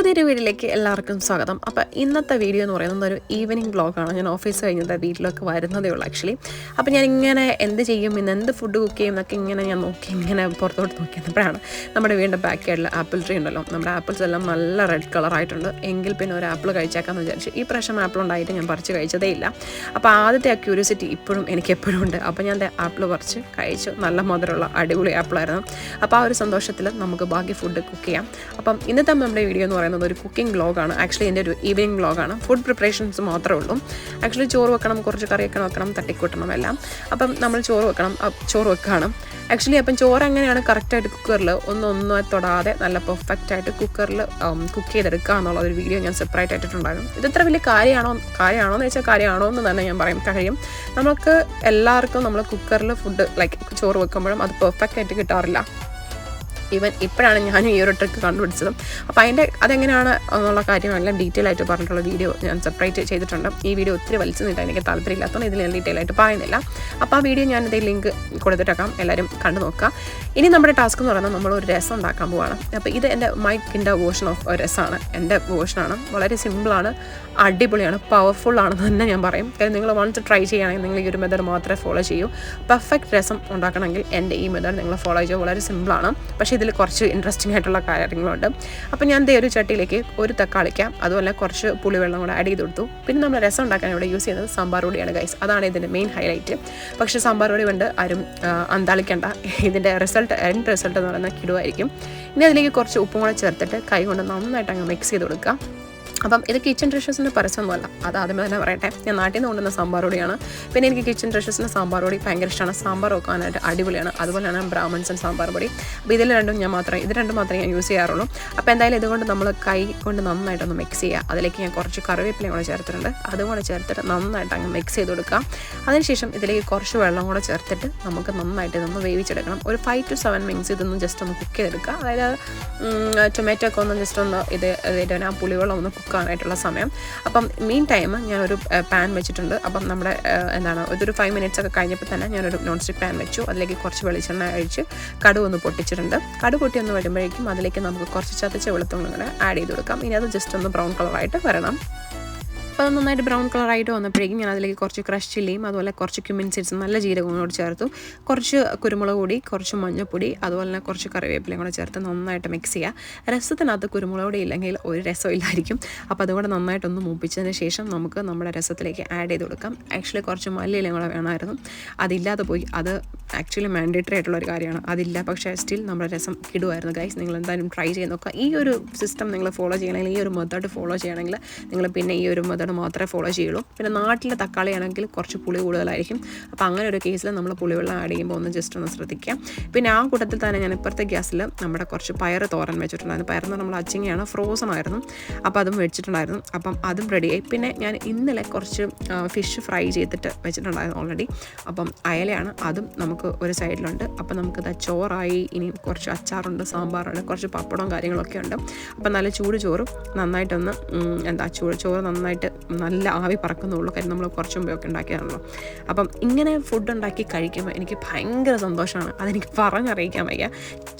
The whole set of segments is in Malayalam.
പുതിയൊരു വീഡിയോയിലേക്ക് എല്ലാവർക്കും സ്വാഗതം. അപ്പോൾ ഇന്നത്തെ വീഡിയോ എന്ന് പറയുന്നത് ഒരു ഈവനിങ് വ്ളോഗാണ് ഞാൻ ഓഫീസ് കഴിഞ്ഞിട്ട് വീട്ടിലൊക്കെ വരുന്നതേ ഉള്ളൂ ആക്ച്വലി അപ്പോൾ ഞാൻ ഇങ്ങനെ എന്ത് ചെയ്യും ഇന്ന് എന്ത് ഫുഡ് കുക്ക് ചെയ്യും എന്നൊക്കെ ഇങ്ങനെ ഞാൻ നോക്കി ഇങ്ങനെ പുറത്തോട്ട് നോക്കിയപ്പോഴാണ് നമ്മുടെ വീടിന്റെ ബാക്ക് സൈഡിൽ ആപ്പിൾ ട്രീ ഉണ്ടല്ലോ. നമ്മുടെ ആപ്പിൾസ് എല്ലാം നല്ല റെഡ് കളറായിട്ടുണ്ട് എങ്കിൽ പിന്നെ ഒരു ആപ്പിൾ കഴിച്ചേക്കാമെന്ന് വിചാരിച്ചു ഈ പ്രാവശ്യം ആപ്പിൾ ഉണ്ടായിട്ട് ഞാൻ പറിച്ച് കഴിച്ചതേ ഇല്ല. അപ്പോൾ ആദ്യത്തെ ആ ക്യൂരിയോസിറ്റി ഇപ്പോഴും എനിക്ക് എപ്പോഴും ഉണ്ട്. അപ്പോൾ ഞാൻ ആപ്പിൾ പറിച്ച് കഴിച്ചു. നല്ല മധുരമുള്ള അടിപൊളി ആപ്പിളായിരുന്നു അപ്പോൾ ആ ഒരു സന്തോഷത്തിൽ നമുക്ക് ബാക്കി ഫുഡ് കുക്ക് ചെയ്യാം. അപ്പം ഇന്നത്തെ നമ്മുടെ വീഡിയോ എന്ന് പറയുന്നത് ഒരു കുക്കിംഗ് വ്ളോഗാണ് ആക്ച്വലി എന്റെ ഒരു ഈവനിങ് വ്ളോഗാണ് ഫുഡ് പ്രിപ്പറേഷൻസ് മാത്രമേ ഉള്ളൂ. ആക്ച്വലി ചോറ് വെക്കണം കുറച്ച് കറിയൊക്കെ വെക്കണം തട്ടിക്കൂട്ടണം എല്ലാം. അപ്പം നമ്മൾ ചോറ് വെക്കണം. ചോറ് വെക്കുകയാണ് ആക്ച്വലി അപ്പം ചോറ് എങ്ങനെയാണ് കറക്റ്റായിട്ട് കുക്കറിൽ ഒന്നൊന്നും ഒന്നും തൊടാതെ നല്ല പെർഫെക്റ്റ് ആയിട്ട് കുക്കറിൽ കുക്ക് ചെയ്തെടുക്കുക എന്നുള്ള ഒരു വീഡിയോ ഞാൻ സെപ്പറേറ്റ് ആയിട്ടുണ്ടായിരുന്നു ഇത് ഇത്ര വലിയ കാര്യമാണോ കാര്യമാണോ എന്ന് വെച്ചാൽ കാര്യമാണോ എന്ന് തന്നെ ഞാൻ പറയും. കഴിയും നമുക്ക് എല്ലാവർക്കും നമ്മൾ കുക്കറിൽ ഫുഡ് ലൈക്ക് ചോറ് വെക്കുമ്പോഴും അത് പെർഫെക്റ്റ് ആയിട്ട് കിട്ടാറില്ല. ഈവൻ ഇപ്പോഴാണ് ഞാനും ഈ ഒരു ട്രിക്ക് കണ്ടുപിടിച്ചതും. അപ്പോൾ അതിന്റെ അതെങ്ങനെയാണ് എന്നുള്ള കാര്യം എല്ലാം ഡീറ്റെയിൽ ആയിട്ട് പറഞ്ഞിട്ടുള്ള വീഡിയോ ഞാൻ സെപ്പറേറ്റ് ചെയ്തിട്ടുണ്ട്. ഈ വീഡിയോ ഒത്തിരി വലിച്ചു നീട്ടാൻ എനിക്ക് താല്പര്യമില്ലാത്തതുകൊണ്ട് ഇതിൽ ഞാൻ ഡീറ്റെയിൽ ആയിട്ട് പറയുന്നില്ല. അപ്പോൾ ആ വീഡിയോ ഞാൻ ലിങ്ക് കൊടുത്തിട്ടേക്കാം. എല്ലാവരും കണ്ടു നോക്കുക. ഇനി നമ്മുടെ ടാസ്ക് എന്ന് പറയുന്നത് നമ്മൾ ഒരു രസം ഉണ്ടാക്കാൻ പോവാണ്. അപ്പോൾ ഇത് എന്റെ മൈക്കിന്റെ വേർഷൻ ഓഫ് രസമാണ് എന്റെ വേർഷനാണ് വളരെ സിമ്പിളാണ് അടിപൊളിയാണ്. പവർഫുൾ ആണെന്ന് തന്നെ ഞാൻ പറയും. കാര്യം നിങ്ങൾ വൺസ് ട്രൈ ചെയ്യുകയാണെങ്കിൽ നിങ്ങൾ ഈ ഒരു മെത്തേഡ് മാത്രമേ ഫോളോ ചെയ്യൂ. പെർഫെക്റ്റ് രസം ഉണ്ടാക്കണമെങ്കിൽ എന്റെ ഈ മെത്തേഡ് നിങ്ങൾ ഫോളോ ചെയ്യുക. വളരെ സിമ്പിളാണ് പക്ഷേ ഇതിൽ കുറച്ച് ഇൻട്രസ്റ്റിംഗ് ആയിട്ടുള്ള കാര്യങ്ങളുണ്ട്. അപ്പോൾ ഞാൻ ദേ ഒരു ചട്ടിയിലേക്ക് ഒരു തക്കാളിക്കാം. അതുപോലെ കുറച്ച് പുളിവെള്ളം കൂടെ ആഡ് ചെയ്ത് കൊടുത്തു. പിന്നെ നമ്മൾ രസം ഉണ്ടാക്കാൻ ഇവിടെ യൂസ് ചെയ്യുന്നത് സാമ്പാർ പൊടിയാണ് ഗൈസ് അതാണ് ഇതിന്റെ മെയിൻ ഹൈലൈറ്റ് പക്ഷേ സാമ്പാർ പൊടി കൊണ്ട് ആരും അന്താളിക്കേണ്ട. ഇതിന്റെ റിസൾട്ട് എൻഡ് റിസൾട്ട് എന്ന് പറയുന്ന കിടുവായിരിക്കും. ഇനി അതിലേക്ക് കുറച്ച് ഉപ്പും കൂടെ ചേർത്തിട്ട് കൈ കൊണ്ട് നന്നായിട്ട് അങ്ങ് മിക്സ് ചെയ്ത് കൊടുക്കുക. അപ്പം ഇത് കിച്ചൺ ട്രഷേഴ്സിന്റെ പരസ്യമൊന്നുമല്ല. അത് ആദ്യമേ തന്നെ പറയട്ടെ. ഞാൻ നാട്ടിൽ നിന്ന് കൊണ്ടുവന്ന സാമ്പാർ കൂടിയാണ് പിന്നെ എനിക്ക് കിച്ചൺ ട്രഷേഴ്സിന്റെ സാമ്പാർ കൂടി ഭയങ്കര ഇഷ്ടമാണ് സാമ്പാർ വെക്കാനായിട്ട് അടിപൊളിയാണ്. അതുപോലെയാണ് ബ്രാഹ്മൺസൺ സാമ്പാർ പൊടി. അപ്പോൾ ഇതിൽ രണ്ടും ഞാൻ മാത്രമേ ഇത് രണ്ടും മാത്രമേ ഞാൻ യൂസ് ചെയ്യാറുള്ളൂ. അപ്പോൾ എന്തായാലും ഇതുകൊണ്ട് നമ്മൾ കൈ കൊണ്ട് നന്നായിട്ടൊന്ന് മിക്സ് ചെയ്യുക. അതിലേക്ക് ഞാൻ കുറച്ച് കറിവേപ്പിലയും കൂടെ ചേർത്തിട്ടുണ്ട്. അതും കൂടെ ചേർത്തിട്ട് നന്നായിട്ട് അങ്ങ് മിക്സ് ചെയ്ത് കൊടുക്കുക. അതിനുശേഷം ഇതിലേക്ക് കുറച്ച് വെള്ളം കൂടെ ചേർത്തിട്ട് നമുക്ക് നന്നായിട്ട് ഇതൊന്ന് വേവിച്ചെടുക്കണം. ഒരു ഫൈവ് ടു സെവൻ മിനിറ്റ്സ് ഇതൊന്ന് ജസ്റ്റ് ഒന്ന് കുക്ക് ചെയ്തെടുക്കുക. അതായത് ടൊമാറ്റോ ഒക്കെ ഒന്ന് ജസ്റ്റ് ഒന്ന് ഇത് ഇതിന്റെ ആ പുളിവെള്ളം ഒന്ന് കുക്കാനായിട്ടുള്ള സമയം. അപ്പം മീൻ ടൈം ഞാനൊരു പാൻ വെച്ചിട്ടുണ്ട്. അപ്പം നമ്മുടെ എന്താണ് ഇതൊരു ഫൈവ് മിനിറ്റ്സ് ഒക്കെ കഴിഞ്ഞപ്പോൾ തന്നെ ഞാനൊരു നോൺ സ്റ്റിക്ക് പാൻ വെച്ചു. അതിലേക്ക് കുറച്ച് വെളിച്ചെണ്ണ അഴിച്ച് കടു ഒന്ന് പൊട്ടിച്ചിട്ടുണ്ട്. കടു പൊട്ടി ഒന്ന് വരുമ്പോഴേക്കും അതിലേക്ക് നമുക്ക് കുറച്ച് ചതച്ച വെളുത്തുള്ളി കൂടെ ആഡ് ചെയ്ത് കൊടുക്കാം. ഇനി അത് ജസ്റ്റ് ഒന്ന് ബ്രൗൺ കളറായിട്ട് വരണം. അപ്പോൾ അത് നന്നായിട്ട് ബ്രൗൺ കളറായിട്ട് വന്നപ്പോഴേക്കും ഞാൻ അതിലേക്ക് കുറച്ച് ക്രഷ് ചില്ലിയും അതുപോലെ കുറച്ച് ക്യുമിൻ സീഡ്സും നല്ല ജീരകവും കൂടി ചേർത്തു. കുറച്ച് കുരുമുളക് പൊടി കുറച്ച് മഞ്ഞൾപ്പൊടി അതുപോലെ തന്നെ കുറച്ച് കറിവേപ്പിലയും കൂടെ ചേർത്ത് നന്നായിട്ട് മിക്സ് ചെയ്യുക. രസത്തിനകത്ത് കുരുമുളക് പൊടി ഇല്ലെങ്കിൽ ഒരു രസം ഇല്ലായിരിക്കും. അപ്പോൾ അതുകൂടെ നന്നായിട്ടൊന്ന് മൂപ്പിച്ചതിന് ശേഷം നമുക്ക് നമ്മുടെ രസത്തിലേക്ക് ആഡ് ചെയ്ത് കൊടുക്കാം. ആക്ച്വലി കുറച്ച് മല്ലിയിലും കൂടെ വേണമായിരുന്നു. അതില്ലാതെ പോയി. അത് ആക്ച്വലി മാൻഡേറ്ററി ആയിട്ടുള്ള ഒരു കാര്യമാണ്. അതില്ല. പക്ഷേ സ്റ്റിൽ നമ്മുടെ രസം കിടുമായിരുന്നു ഗൈസ് നിങ്ങൾ എന്തായാലും ട്രൈ ചെയ്ത് നോക്കുക. ഈ ഒരു സിസ്റ്റം നിങ്ങൾ ഫോളോ ചെയ്യണമെങ്കിൽ ഈ ഒരു മെത്തേഡ് ഫോളോ ചെയ്യണമെങ്കിൽ നിങ്ങൾ പിന്നെ ഈ ഒരു മെത്തേഡ് മാത്രമേ ഫോളോ ചെയ്യുള്ളൂ. പിന്നെ നാട്ടിലെ തക്കാളി ആണെങ്കിൽ കുറച്ച് പുളി കൂടുതലായിരിക്കും. അപ്പോൾ അങ്ങനെ ഒരു കേസിൽ നമ്മൾ പുളിവെള്ളം ആഡ് ചെയ്യുമ്പോൾ ഒന്ന് ജസ്റ്റ് ഒന്ന് ശ്രദ്ധിക്കാം. പിന്നെ ആ കൂട്ടത്തിൽ തന്നെ ഞാൻ ഇപ്പുറത്തെ ഗ്യാസിൽ നമ്മുടെ കുറച്ച് പയർ തോരൻ വെച്ചിട്ടുണ്ടായിരുന്നു. പയർ എന്ന് നമ്മൾ അച്ചിങ്ങയാണ് ഫ്രോസൺ ആയിരുന്നു. അപ്പോൾ അതും വെച്ചിട്ടുണ്ടായിരുന്നു. അപ്പം അതും റെഡിയായി പിന്നെ ഞാൻ ഇന്നലെ കുറച്ച് ഫിഷ് ഫ്രൈ ചെയ്തിട്ട് വെച്ചിട്ടുണ്ടായിരുന്നു ഓൾറെഡി അപ്പം അയലയാണ്. അതും നമുക്ക് ഒരു സൈഡിലുണ്ട് അപ്പം നമുക്കിത് ചോറായി ഇനി കുറച്ച് അച്ചാറുണ്ട് സാമ്പാറുണ്ട് കുറച്ച് പപ്പടവും കാര്യങ്ങളൊക്കെ ഉണ്ട്. അപ്പം നല്ല ചൂട് ചോറും. നന്നായിട്ടൊന്ന് എന്താ ചൂട് ചോറ് നന്നായിട്ട് നല്ല ആവി പറക്കുന്നുള്ളൂ കാര്യം നമ്മൾ കുറച്ച് മുമ്പൊക്കെ ഉണ്ടാക്കിയതാണല്ലോ അപ്പം ഇങ്ങനെ ഫുഡ് ഉണ്ടാക്കി കഴിക്കുമ്പോൾ എനിക്ക് ഭയങ്കര സന്തോഷമാണ്. അതെനിക്ക് പറഞ്ഞറിയിക്കാൻ വയ്യ.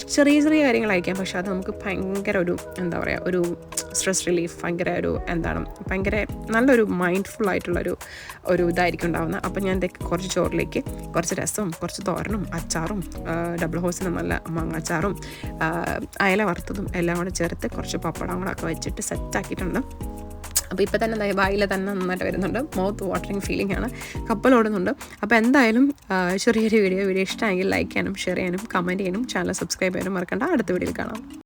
ചെറിയ ചെറിയ കാര്യങ്ങളായിരിക്കാം. പക്ഷെ അത് നമുക്ക് ഭയങ്കര ഒരു എന്താ പറയുക ഒരു സ്ട്രെസ് റിലീഫ് ഭയങ്കര ഒരു എന്താണ് ഭയങ്കര നല്ലൊരു മൈൻഡ്ഫുൾ ആയിട്ടുള്ളൊരു ഒരു ഇതായിരിക്കും ഉണ്ടാകുന്നത് അപ്പം ഞാൻ ഇതൊക്കെ കുറച്ച് ചോറിലേക്ക് കുറച്ച് രസവും കുറച്ച് തോരനും അച്ചാറും ഡബിൾ ഹോസിന് നല്ല മാങ്ങാച്ചാറും അയല വറുത്തതും എല്ലാം കൂടെ ചേർത്ത് കുറച്ച് പപ്പടം കൂടെ ഒക്കെ വെച്ചിട്ട് സെറ്റാക്കിയിട്ടുണ്ട് അപ്പോൾ ഇപ്പോൾ തന്നെ ദാ വായിൽ തന്നെ നന്നായിട്ട് വരുന്നുണ്ട്. മൗത്ത് വാട്ടറിങ് ഫീലിംഗ് ആണ്. കപ്പലോടുന്നുണ്ട് അപ്പോൾ എന്തായാലും ചെറിയൊരു വീഡിയോ വീഡിയോ ഇഷ്ടമായെങ്കിൽ ലൈക്ക് ചെയ്യാനും ഷെയർ ചെയ്യാനും കമന്റ് ചെയ്യാനും ചാനൽ സബ്സ്ക്രൈബ് ചെയ്യാനും മറക്കണ്ട. അടുത്ത വീഡിയോയിൽ കാണാം.